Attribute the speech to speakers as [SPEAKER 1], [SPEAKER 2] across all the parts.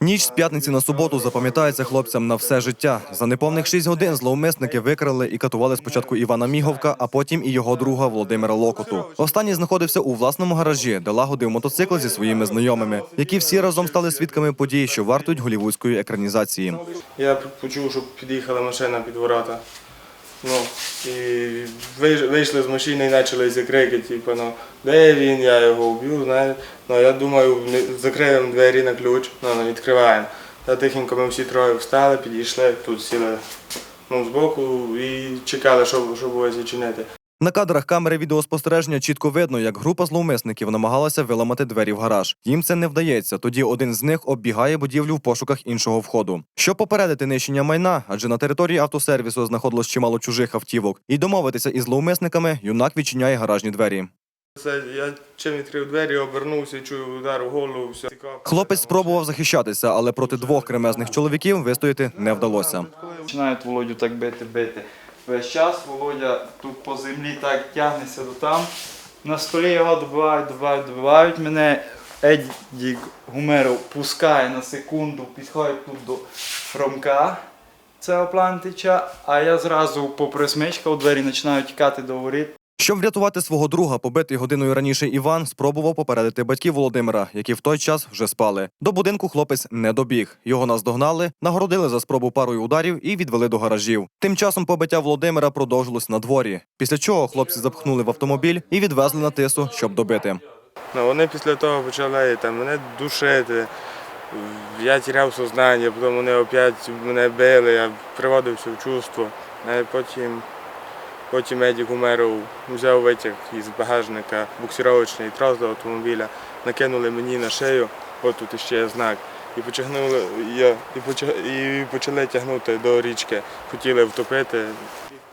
[SPEAKER 1] Ніч з п'ятниці на суботу запам'ятається хлопцям на все життя. За неповних шість годин зловмисники викрали і катували спочатку Івана Міговка, а потім і його друга Володимира Локоту. Останній знаходився у власному гаражі, де лагодив мотоцикл зі своїми знайомими, які всі разом стали свідками подій, що вартують голівудської екранізації.
[SPEAKER 2] Я почув, що під'їхала машина під ворота. Ну, і вийшли з машини і почалися крики, типу, ну, де він, я його вб'ю, знаєш. Ну, я думаю, закриємо двері на ключ, ну, ну, відкриваємо. Та тихенько ми всі троє встали, підійшли, тут сіли ну, збоку і чекали, що, що буде зачинити.
[SPEAKER 1] На кадрах камери відеоспостереження чітко видно, як група зловмисників намагалася виламати двері в гараж. Їм це не вдається. Тоді один з них оббігає будівлю в пошуках іншого входу. Щоб попередити нищення майна, адже на території автосервісу знаходилось чимало чужих автівок, і домовитися із зловмисниками, юнак відчиняє гаражні двері.
[SPEAKER 2] Це я чим відкрив двері, обернувся, чую удар у голову, все.
[SPEAKER 1] Хлопець спробував захищатися, але проти двох кремезних чоловіків вистояти не вдалося.
[SPEAKER 3] Починають Володю так бити, бити. Весь час Володя тут по землі так тягнеться до там. На столі його добивають, добивають, добивають мене. Едді Гумеров пускає на секунду, підходить тут до Фромка цього плантича, а я зразу попри смичка у двері починаю тікати до воріт.
[SPEAKER 1] Щоб врятувати свого друга, побитий годиною раніше Іван спробував попередити батьків Володимира, які в той час вже спали. До будинку хлопець не добіг. Його наздогнали, нагородили за спробу парою ударів і відвели до гаражів. Тим часом побиття Володимира продовжилось на дворі. Після чого хлопці запхнули в автомобіль і відвезли на тису, щоб добити.
[SPEAKER 2] Ну, вони після того почали там, мене душити. Я тіряв сознання, потім вони опять мене били, я приводився в чувство. А потім, потім Еді Гумеров взяв витяг із багажника буксировочний трос до автомобіля, накинули мені на шию, от тут ще є знак. І почагнули, я, і, поча, і почали тягнути до річки. Хотіли втопити.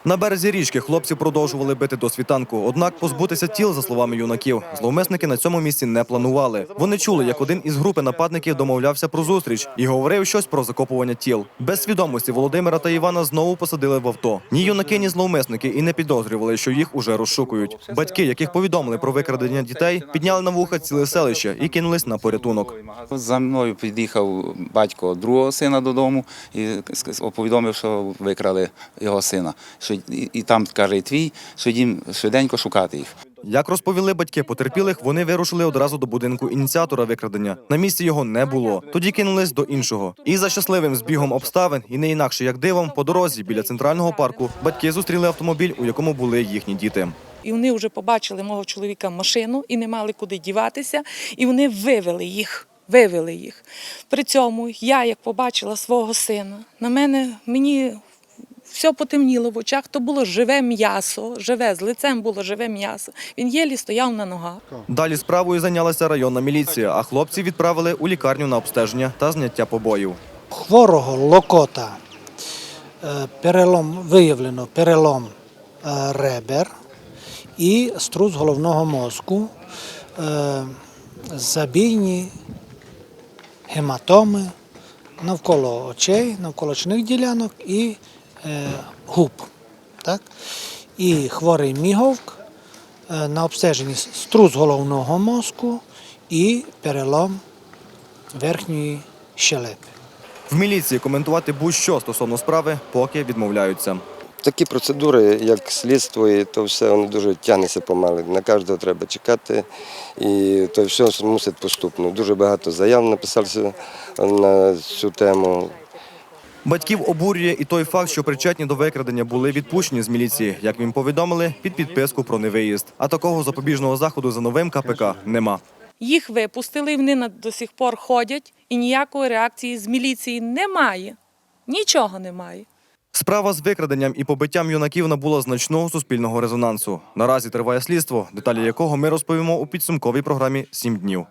[SPEAKER 1] На березі річки хлопці продовжували бити до світанку. Однак позбутися тіл, за словами юнаків, зловмисники на цьому місці не планували. Вони чули, як один із групи нападників домовлявся про зустріч і говорив щось про закопування тіл. Без свідомості Володимира та Івана знову посадили в авто. Ні юнаки, ні зловмисники і не підозрювали, що їх уже розшукують. Батьки, яких повідомили про викрадення дітей, підняли на вуха ціле селище і кинулись на порятунок.
[SPEAKER 4] За мною під'їхав батько другого сина додому і ск- повідомив, що викрали його сина. Що і, там каже, і твій, що їм швиденько шукати їх.
[SPEAKER 1] Як розповіли батьки потерпілих, вони вирушили одразу до будинку ініціатора викрадення. На місці його не було. Тоді кинулись до іншого. І за щасливим збігом обставин, і не інакше як дивом, по дорозі біля центрального парку батьки зустріли автомобіль, у якому були їхні діти.
[SPEAKER 5] І вони вже побачили мого чоловіка машину і не мали куди діватися, і вони вивели їх. Вивели їх. При цьому я, як побачила свого сина, на мене мені все потемніло в очах. То було живе м'ясо, живе з лицем було живе м'ясо. Він єлі стояв на ногах.
[SPEAKER 1] Далі справою зайнялася районна міліція, а хлопці відправили у лікарню на обстеження та зняття побоїв.
[SPEAKER 6] хворого локота е, перелом, виявлено перелом е, ребер і струс головного мозку, е, забійні гематоми навколо очей, навколо очних ділянок і губ. Так? І хворий міговк е, на обстеженні струс головного мозку і перелом верхньої щелепи.
[SPEAKER 1] В міліції коментувати будь-що стосовно справи поки відмовляються.
[SPEAKER 7] Такі процедури, як слідство, і то все воно дуже тягнеться помалу. На кожного треба чекати, і то все мусить поступно. Дуже багато заяв написалося на цю тему.
[SPEAKER 1] Батьків обурює і той факт, що причетні до викрадення були відпущені з міліції, як їм повідомили, під підписку про невиїзд. А такого запобіжного заходу за новим КПК нема.
[SPEAKER 5] Їх випустили, і вони до сих пор ходять, і ніякої реакції з міліції немає. Нічого немає.
[SPEAKER 1] Справа з викраденням і побиттям юнаків набула значного суспільного резонансу. Наразі триває слідство, деталі якого ми розповімо у підсумковій програмі «7 днів.